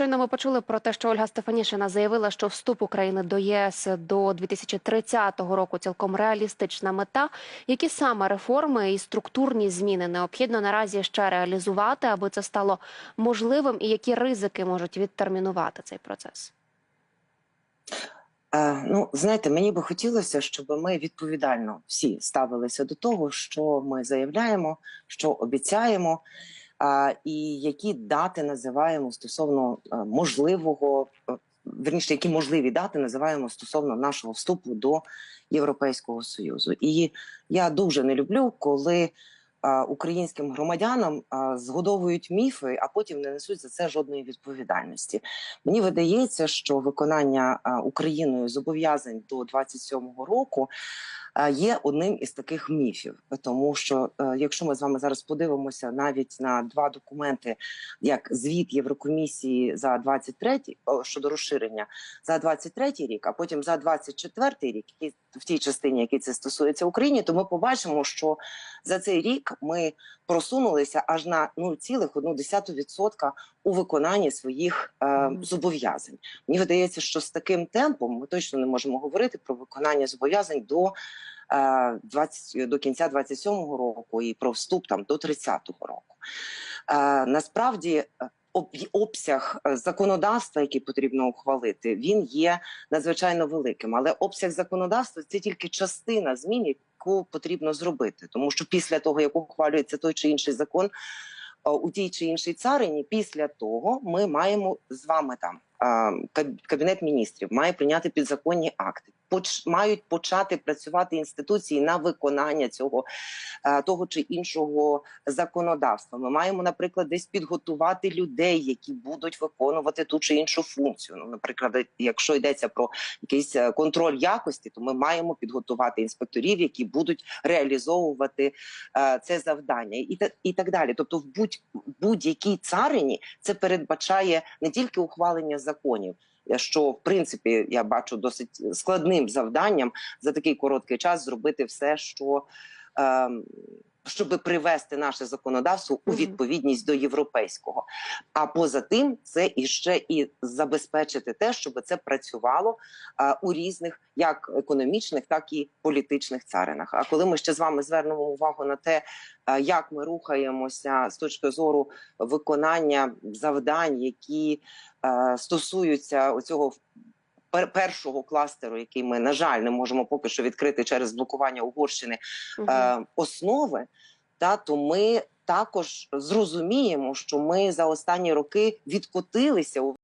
Щойно ми почули про те, що Ольга Стефанішина заявила, що вступ України до ЄС до 2030 року цілком реалістична мета. Які саме реформи і структурні зміни необхідно наразі ще реалізувати, аби це стало можливим, і які ризики можуть відтермінувати цей процес? Е, ну, знаєте, мені би хотілося, щоб ми відповідально всі ставилися до того, що ми заявляємо, що обіцяємо, і які дати називаємо стосовно е, можливого, е, верніше, які можливі дати називаємо стосовно нашого вступу до Європейського Союзу. І я дуже не люблю, коли українським громадянам згодовують міфи, а потім не несуть за це жодної відповідальності. Мені видається, що виконання Україною зобов'язань до 27-го року є одним із таких міфів, тому що е, якщо ми з вами зараз подивимося навіть на два документи, як звіт Єврокомісії за 23 о, щодо розширення за 23 рік, а потім за 24 рік, і в тій частині, який це стосується Україні, то ми побачимо, що за цей рік ми просунулися аж на 0,1% у виконанні своїх е, зобов'язань. Мені видається, що з таким темпом ми точно не можемо говорити про виконання зобов'язань до, е, 20, до кінця 27-го року і про вступ там до 30-го року. Е, насправді. Об- Обсяг е, законодавства, який потрібно ухвалити, він є надзвичайно великим. Але обсяг законодавства це тільки частина змін, яку потрібно зробити. Тому що після того, як ухвалюється той чи інший закон е, у тій чи іншій царині, після того ми маємо з вами там е, кабінет міністрів має прийняти підзаконні акти. Поч мають почати працювати інституції на виконання цього е, того чи іншого законодавства. Ми маємо, наприклад, десь підготувати людей, які будуть виконувати ту чи іншу функцію. Ну, наприклад, якщо йдеться про якийсь е, контроль якості, то ми маємо підготувати інспекторів, які будуть реалізовувати е, це завдання, і і так далі. Тобто, в будь будь-якій царині це передбачає не тільки ухвалення законів. Що в принципі я бачу досить складним завданням за такий короткий час зробити все, що ем, щоб привести наше законодавство у відповідність до європейського. А поза тим, це іще і забезпечити те, щоб це працювало а, у різних як економічних, так і політичних царинах. А коли ми ще з вами звернемо увагу на те, а, як ми рухаємося з точки зору виконання завдань, які е, стосуються оцього пер- першого кластеру, який ми на жаль не можемо поки що відкрити через блокування Угорщини е, основи, та то ми також зрозуміємо, що ми за останні роки відкотилися у